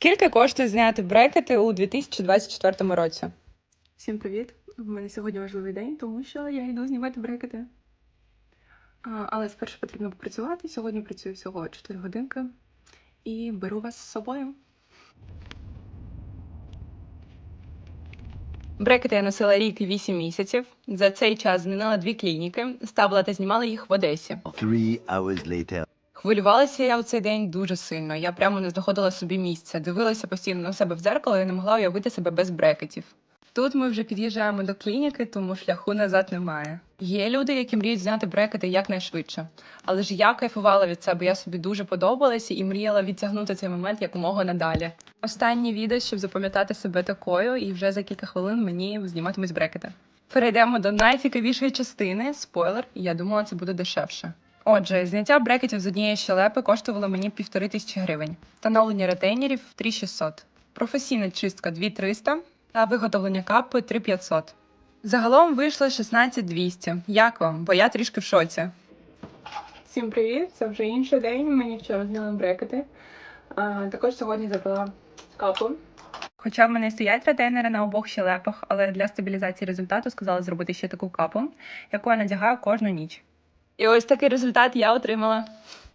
Скільки коштує зняти брекети у 2024 році? Всім привіт! У мене сьогодні важливий день, тому що я йду знімати брекети. А, але спершу потрібно попрацювати. Сьогодні працюю всього 4 годинки і беру вас з собою. Брекети я носила рік і 8 місяців. За цей час змінила дві клініки, ставила та знімала їх в Одесі. Three hours later. Хвилювалася я у цей день дуже сильно. Я прямо не знаходила собі місця. Дивилася постійно на себе в дзеркало і не могла уявити себе без брекетів. Тут ми вже під'їжджаємо до клініки, тому шляху назад немає. Є люди, які мріють зняти брекети якнайшвидше. Але ж я кайфувала від себе, я собі дуже подобалася і мріяла відтягнути цей момент якомога надалі. Останнє відео, щоб запам'ятати себе такою, і вже за кілька хвилин мені зніматимуть брекети. Перейдемо до найцікавішої частини спойлер. Я думала, це буде дешевше. Отже, зняття брекетів з однієї щелепи коштувало мені півтори тисячі гривень, встановлення ретейнерів 3600, професійна чистка 2300 та виготовлення капи 3500. Загалом вийшло 16200. Як вам? Бо я трішки в шоці. Всім привіт! Це вже інший день. Мені вчора зняли брекети. А, також сьогодні забрала капу. Хоча в мене стоять ретейнери на обох щелепах, але для стабілізації результату сказали зробити ще таку капу, яку я надягаю кожну ніч. І ось такий результат я отримала.